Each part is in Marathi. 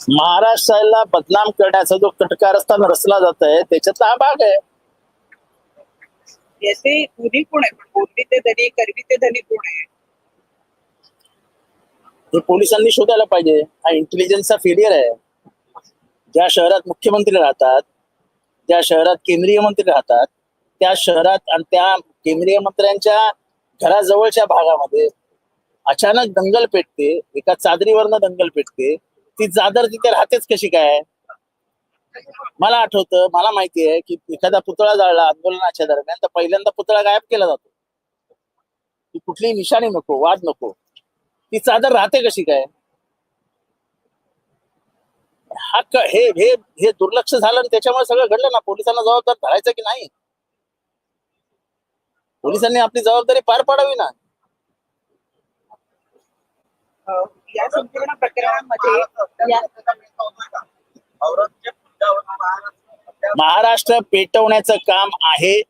महाराष्ट्राला बदनाम करण्याचा जो कटका रस्ता रचला जात आहे त्याच्यातला हा भाग आहे. याचे कोण आहे? पण बोलली ते धनी करवी ते धनी कोण आहे? हे पोलिसांनी शोधायला पाहिजे. हा इंटेलिजन्सचा फेलियर आहे. ज्या शहरात मुख्यमंत्री राहतात ज्या शहरात केंद्रीय मंत्री राहतात त्या शहरात आणि त्या केंद्रीय मंत्र्यांच्या घराजवळच्या भागामध्ये अचानक दंगल पेटते एका चादरीवरनं दंगल पेटते ती चादर तिथे राहतेच कशी काय? मला आठवतं मला माहिती आहे की एखादा पुतळा जाळला आंदोलनाच्या दरम्यान तर पहिल्यांदा पुतळा गायब केला जातो. ती कुठलीही निशाणी नको वाद नको. ती चादर राहते कशी काय? हा हे हे हे दुर्लक्ष झालं आणि त्याच्यामुळे सगळं घडलं ना? पोलिसांना जबाबदार धरायचं की नाही? पोलिसांनी आपली जबाबदारी पार पाडावी ना? या संपूर्ण प्रकरणामध्ये महाराष्ट्र पेटवण्याचं काम आहे.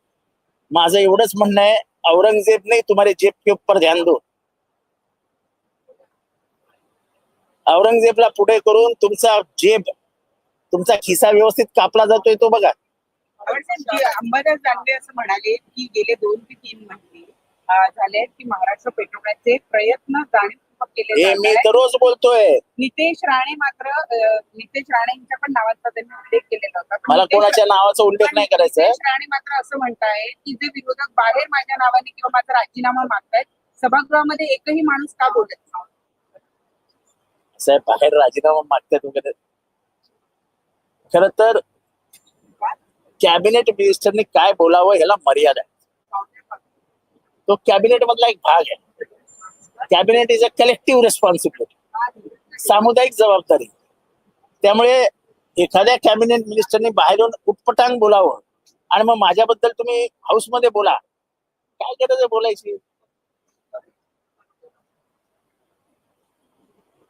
माझं एवढंच म्हणणं आहे. औरंगजेब नाही तुम्हारे जेब के ऊपर ध्यान दो. औरंगजेबला पुढे करून तुमचा जेब तुमचा खिसा व्यवस्थित कापला जातोय तो बघा. अंबादास दानवे असं म्हणाले की गेले दोन ते तीन महिने झाले की महाराष्ट्र पेटवण्याचे प्रयत्न केले हे मी आहेत. तर रोज बोलतोय. नितेश राणे मात्र अं, नितेश राणेंच्या पण नावाचा त्यांनी उल्लेख केलेला होता. पण मला नितेश- कोणाच्या नावाचा उल्लेख नाही करायचा आहे. नितेश राणे मात्र असं म्हणताय की जे विरोधक बाहेर माझ्या नावाने किंवा माझा राजीनामा मागतायत सभागृहामध्ये एकही माणूस का बोलत नाही? साहेब बाहेर राजीनामा मागतात वगैरे. खर तर कॅबिनेट मिनिस्टरने काय बोलावं ह्याला मर्यादा आहे. तो कॅबिनेट मधला एक भाग आहे. Cabinet is a collective responsibility सामुदायिक जबाबदारी. त्यामुळे एखाद्या कॅबिनेट मिनिस्टरने बाहेरून उटपटांग बोलावं आणि मग माझ्याबद्दल तुम्ही हाऊसमध्ये बोला. काय गरज आहे बोलायची?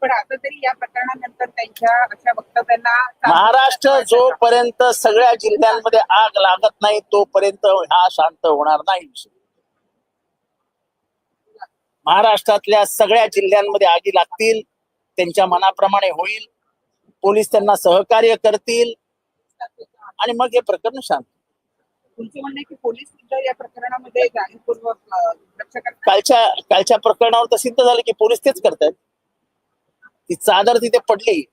पण आता तरी या प्रकरणानंतर त्यांच्या अशा वक्तव्यांना महाराष्ट्र जोपर्यंत सगळ्या जिल्ह्यांमध्ये आग लागत नाही तोपर्यंत हा शांत होणार नाही. महाराष्ट्रातल्या सगळ्या जिल्ह्यांमध्ये आगी लागतील त्यांच्या मनाप्रमाणे होईल. पोलीस त्यांना सहकार्य करतील. आणि मग हे प्रकरण शांत तुमचं म्हणणं की पोलीस या प्रकरणामध्ये जाणीवपूर्वक करतात? कालच्या कालच्या प्रकरणावर तर सिद्ध झालं की पोलीस तेच करतायत. ती चादर तिथे पडली.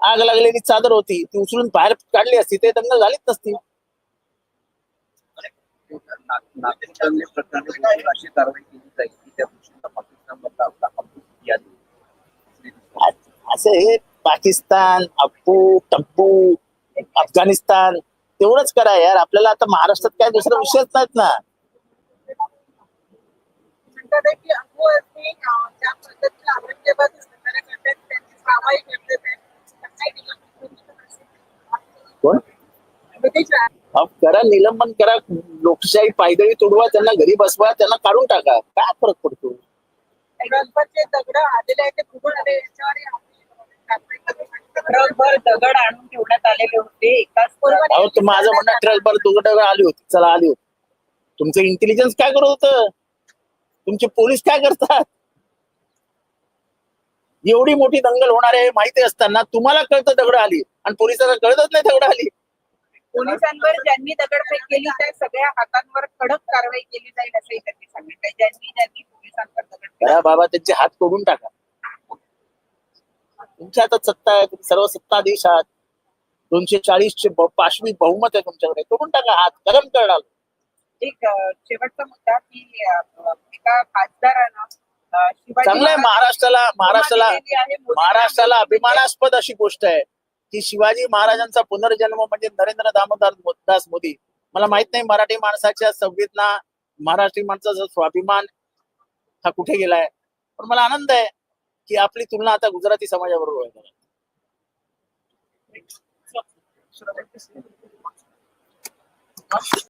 आग लागलेली चादर होती. ती उचलून बाहेर काढली असती. ते दंगल झालीच नसती नागरिकांनी प्रकरणी अशी कारवाई केली जाईल की त्या गोष्टीचा पाकिस्तानमधला आपला अप्रूप यादी आ- असे हे पाकिस्तान अप्पू टप्पू अफगाणिस्तान तेवढंच करा यार. आपल्याला आता महाराष्ट्रात काय दुसरा विषयच नाहीत ना. की अप्पू असणे, अं, ज्या पद्धतीने औरंगजेबात सहकार्य करतात, त्यांची कारवाई करतात आहे. काय कोण नितेश राणे अहो, करा निलंबन करा लोकशाही पायदळी तुडवा त्यांना घरी बसवा त्यांना काढून टाका. काय फरक पडतो? दगड आलेले आहेत ते. ट्रकभर दगड आणून ठेवण्यात आलेले होते. एकाच माझं म्हणणं ट्रक भर दुगड आली होती. चला आली होती. तुमचं इंटेलिजन्स काय करत होतं? तुमचे पोलीस काय करतात? एवढी मोठी दंगल होणार आहे माहिती असताना तुम्हाला कळतं दगड आली. आणि पोलिसांना कळतच नाही दगड आली. पोलिसांवर ज्यांनी दगडफेक केली त्या सगळ्या हातांवर कडक कारवाई केली जाईल असंही त्यांनी सांगितलंय. ज्यांनी ज्यांनी पोलिसांवर दगडफेक करा बाबा त्यांचे हात तोडून टाका. तुमच्या हातात सत्ता आहे तुम्ही सर्व सत्ताधीश आहात. दोनशे चाळीसचे ब- पाशवी बहुमत आहे तुमच्याकडे. तोडून टाका हात गरम करणार एक शेवटचा मुद्दा की एका खासदारानं चांगलं आहे महाराष्ट्राला महाराष्ट्राला महाराष्ट्राला. अभिमानास्पद अशी गोष्ट आहे. की शिवाजी महाराजांचा पुनर्जन्म म्हणजे नरेंद्र दामोदर दास मोदी. मला माहीत नाही मराठी माणसाच्या संवेदना महाराष्ट्री माणसाचा स्वाभिमान हा कुठे गेलाय. पण मला आनंद आहे की आपली तुलना आता गुजराती समाजाबरोबर होईल